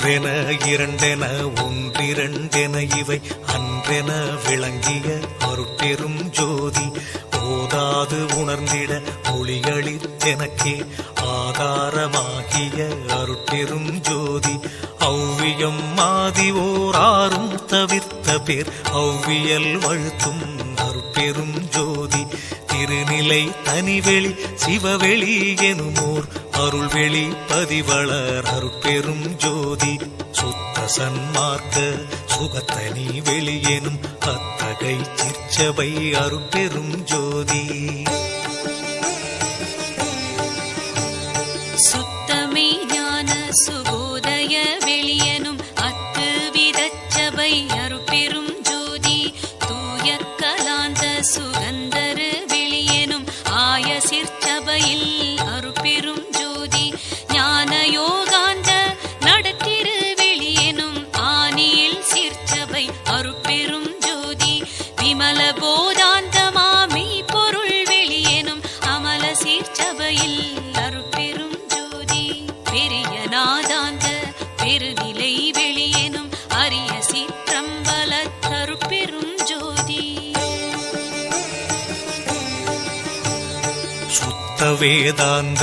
ஒன்றென இரண்டென ஒன்றிரண்டென இவை அன்றென விளங்கிய அருட்பெரும் ஜோதி. ஓதாது உணர்ந்திட ஒளியளித்தெனக்கே ஆதாரமாகிய அருட்பெரும் ஜோதி. ஔவியம் மாதி ஓராறும் தவிர்த்த பேர் ஔவியல் வழுத்தும் அருட்பெரும் ஜோதி. திருநிலை தனிவெளி சிவவெளி எனுமோர் அருள்வெளி பதிவளர் அருட்பெரும் ஜோதி. சுத்த சன்மார்க்க சுகத்தனி வெளியேனும் அத்தகை சிற்சபை அருட்பெரும் ஜோதி. சுத்தமே ஞான சுகோதய வெளியனும் அத்து விதச்சபை அருட்பெரும் ஜோதி. தூய கலாந்த சுகந்தரு வெளியனும் ஆய சிற்சபையில் சீர்ச்சபையில் அருட்பெரும் ஜோதி பெரிய நாதாந்த பெருநிலை வெளியேனும் அரிய சீற்றம்பல தருப்பெரும் ஜோதி. சுத்த வேதாந்த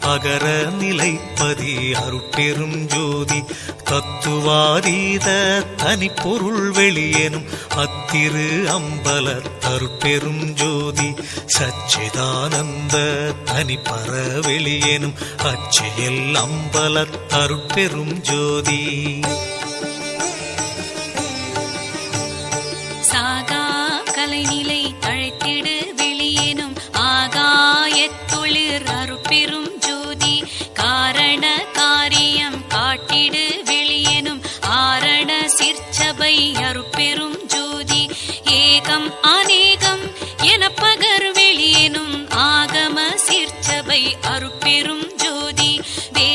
அகர நிலைப்பதி அருட்பெரும் ஜோதி. தத்துவாதீத தனிப்பொருள் வெளியேனும் அத்திரு அம்பல தருட்பெரும் ஜோதி. சச்சிதானந்த தனிப்பற வெளியேனும் அச்சியல் அம்பல தருட்பெரும் ஜோதி. சாகா கலைநிலை தழைத்திடு